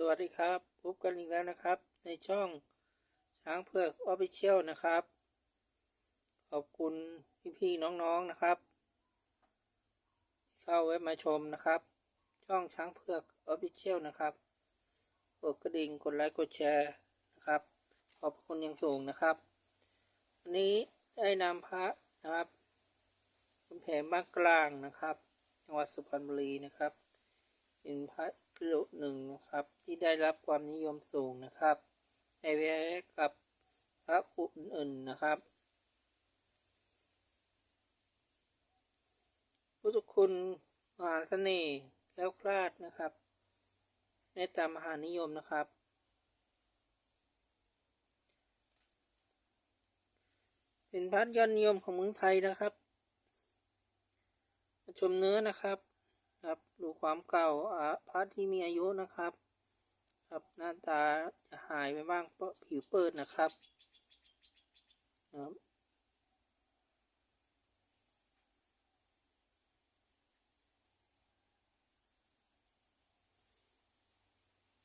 สวัสดีครับ พบกันอีกแล้วนะครับ ในช่องช้างเผือกออฟฟิเชียลนะครับ ขอบคุณพี่ๆน้องๆนะครับที่เข้าเว็บมาชมนะครับ ช่องช้างเผือกออฟฟิเชียลนะครับกดกระดิ่งกดไลค์กดแชร์นะครับ ขอบคุณอย่างสูงนะครับ วันนี้ได้นำพระนะครับคุณแผงบ้านกลางนะครับจังหวัดสุพรรณบุรีนะครับ เป็นพระ กรุหนึ่งนะครับ ที่ได้รับความนิยมสูงนะครับ ในแวะกับพระอื่นๆนะครับพุทธคุณมหาเสน่ห์แคล้วคลาดนะครับเมตตามหานิยมนะครับ เป็นพระยอดนิยมของเมืองไทยนะครับ ชมเนื้อนะครับ ครับดูความเก่าพระที่มีอายุนะครับ ครับหน้าตาจะหายไปบ้างเพราะผิวเปิดนะครับครับ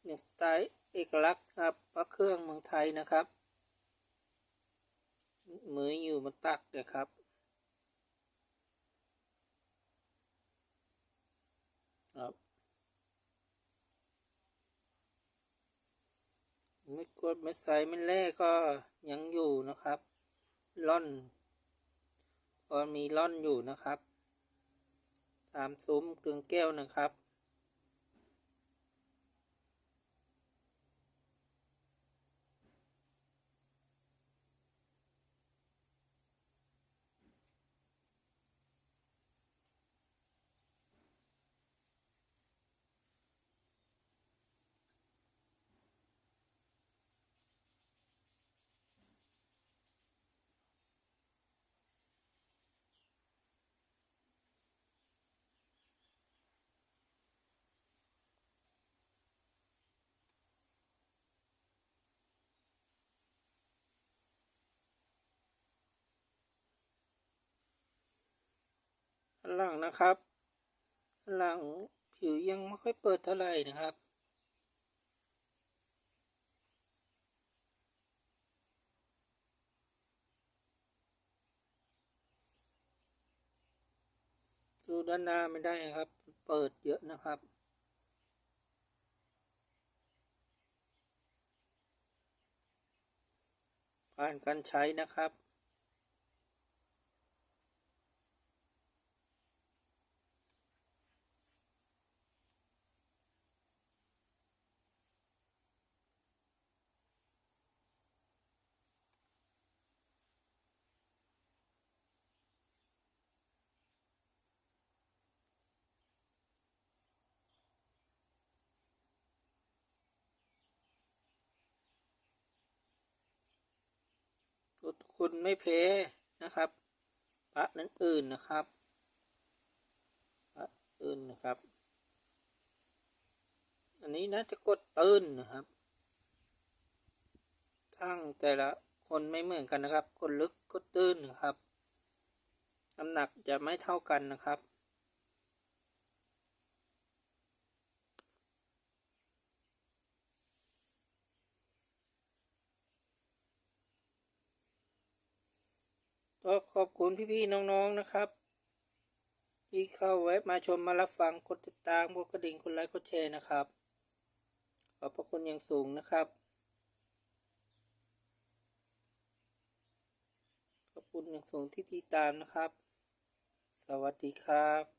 เนี่ยสไตล์เอกลักษณ์ครับพระเครื่องเมืองไทยนะครับ มืออยู่บนตักนะครับ ไม่กดไม่ใส่ไม่แล่ก็ยังอยู่นะครับล่อนก็มีล่อนอยู่นะครับตามซุ้มเกลืองแก้วนะครับ หลังนะครับข้างหลังผิวยังไม่ค่อยเปิดเท่าไหร่นะครับดูด้านหน้าไม่ได้นะครับ เปิดเยอะนะครับ ผ่านการใช้นะครับ คุณไม่แพ้นะครับพระนั้นอื่นนะครับพระอื่นนะครับ อันนี้น่าจะกดตื้นนะครับทั้งแต่ละคนไม่เหมือนกันนะครับ กดลึกกดตื้นนะครับน้ำหนักจะไม่เท่ากันนะครับ ก็ขอบคุณพี่ๆน้องๆนะครับ ที่เข้าเว็บมาชมมารับฟังกดติดตามกดกระดิ่งกดไลค์กดแชร์นะครับ ขอบพระคุณอย่างสูงนะครับ ขอบคุณอย่างสูงที่ติดตามนะครับ สวัสดีครับ